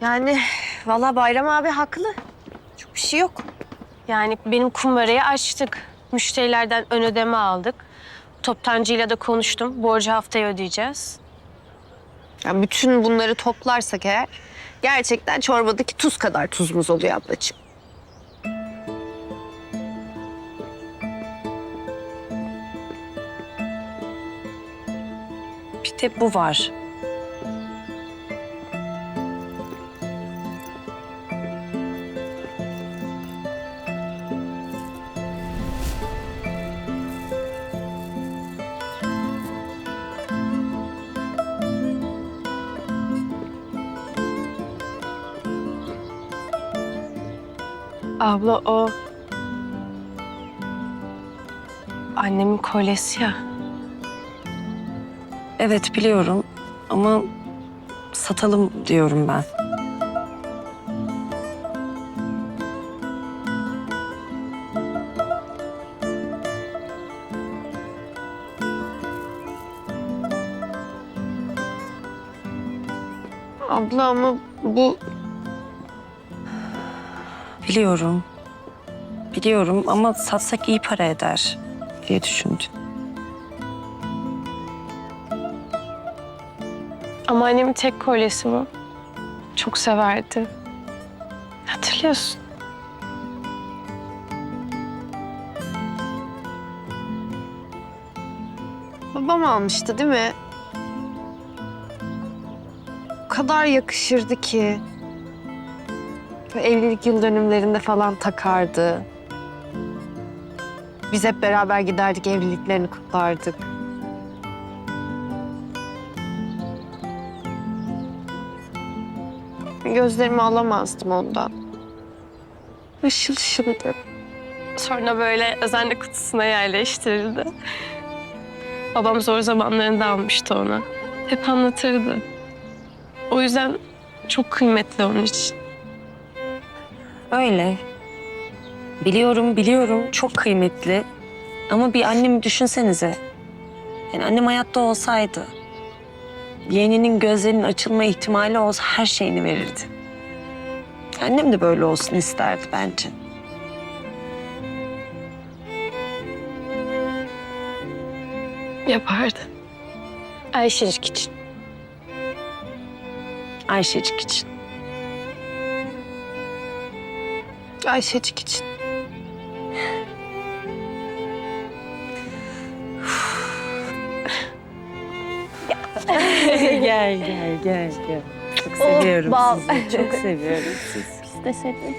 Yani vallahi Bayram abi haklı. Çok bir şey yok. Yani benim kumbarayı açtık. Müşterilerden ön ödeme aldık. Toptancıyla da konuştum. Borcu haftaya ödeyeceğiz. Yani bütün bunları toplarsak eğer gerçekten çorbadaki tuz kadar tuzumuz oluyor ablacığım. Bir de bu var. Abla o... Annemin kolyesi ya. Evet biliyorum ama satalım diyorum ben. Abla ama bu Biliyorum. Biliyorum ama satsak iyi para eder diye düşündüm. Ama annemin tek kolyesi bu. Çok severdi. Hatırlıyorsun. babam almıştı değil mi? O kadar yakışırdı ki. Evlilik yıl dönümlerinde falan takardı. Biz hep beraber giderdik evliliklerini kutlardık. Gözlerimi alamazdım ondan. Işıl ışıldı. Sonra böyle özenle kutusuna yerleştirildi. Babam zor zamanlarında almıştı ona. Hep anlatırdı. O yüzden çok kıymetli onun için. Öyle. Biliyorum, biliyorum. Çok kıymetli. Ama bir annemi düşünsenize. Yani annem hayatta olsaydı... ...yeğeninin gözlerinin açılma ihtimali olsa her şeyini verirdi. Annem de böyle olsun isterdi bence. Yapardı. Ayşecik için. Ayşecik için. Ayşecik için. gel, gel, gel, gel. Çok seviyorum bal. sizi. Çok seviyorum sizi. Biz de seviyoruz.